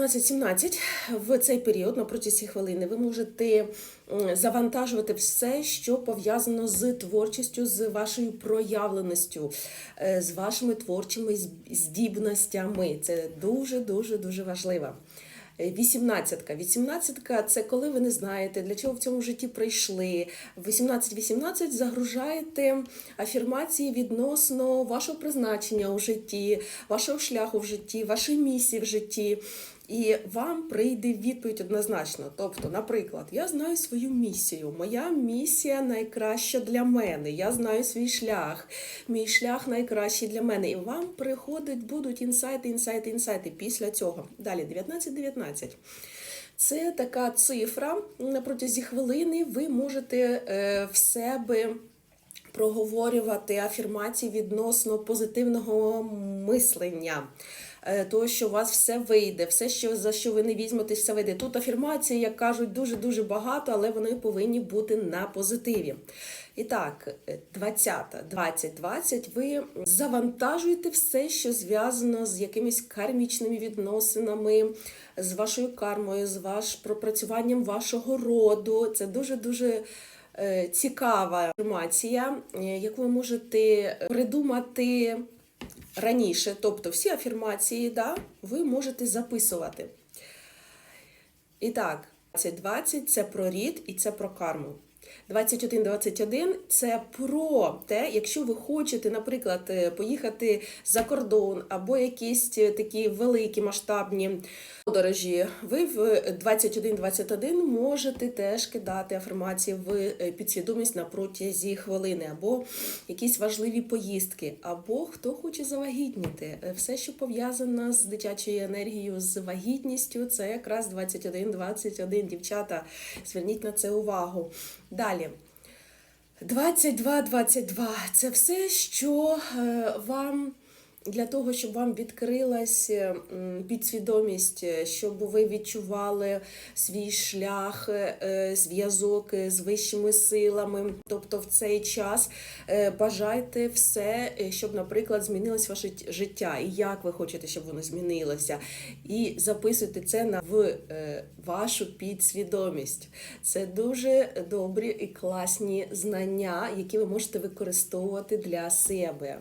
18-17 в цей період на протязі хвилини ви можете завантажувати все, що пов'язано з творчістю, з вашою проявленістю, е, з вашими творчими здібностями. Це дуже дуже дуже важливо. Е, Вісімнадцятка. Вісімнадцятка це коли ви не знаєте, для чого в цьому житті прийшли. 18-18 загружаєте афірмації відносно вашого призначення у житті, вашого шляху в житті, вашої місії в житті. І вам прийде відповідь однозначно. Тобто, наприклад, я знаю свою місію. Моя місія найкраща для мене. Я знаю свій шлях. Мій шлях найкращий для мене. І вам приходять, будуть інсайти, інсайти, інсайти після цього. Далі 19-19. Це така цифра на протязі хвилини. Ви можете е, в себе проговорювати афірмації відносно позитивного мислення. Е, Того, що у вас все вийде, все, що за що ви не візьметесь, все вийде. Тут афірмації, як кажуть, дуже дуже багато, але вони повинні бути на позитиві. І так, 20, 20, 20, ви завантажуєте все, що зв'язано з якимись кармічними відносинами, з вашою кармою, з ваш пропрацюванням вашого роду. Це дуже дуже е, цікава інформація, е, яку ви можете придумати раніше. Тобто всі афірмації да, ви можете записувати. І так, 20 це про рід і це про карму. 21-21 це про те, якщо ви хочете, наприклад, е, поїхати за кордон або якісь е, такі великі масштабні подорожі, ви в 21-21 можете теж кидати афірмації в е, підсвідомість на протязі хвилини, або якісь важливі поїздки, або хто хоче завагітніти. Все, що пов'язано з дитячою енергією, з вагітністю, це якраз 21-21. Дівчата, зверніть на це увагу. Далі. 22-22 це все, що е, вам для того, щоб вам відкрилась е, підсвідомість, е, щоб ви відчували свій шлях, е, зв'язок з вищими силами. Тобто в цей час бажайте все, щоб, наприклад, змінилось ваше життя, і як ви хочете, щоб воно змінилося. І записуйте це на в вашу підсвідомість. Це дуже добрі і класні знання, які ви можете використовувати для себе.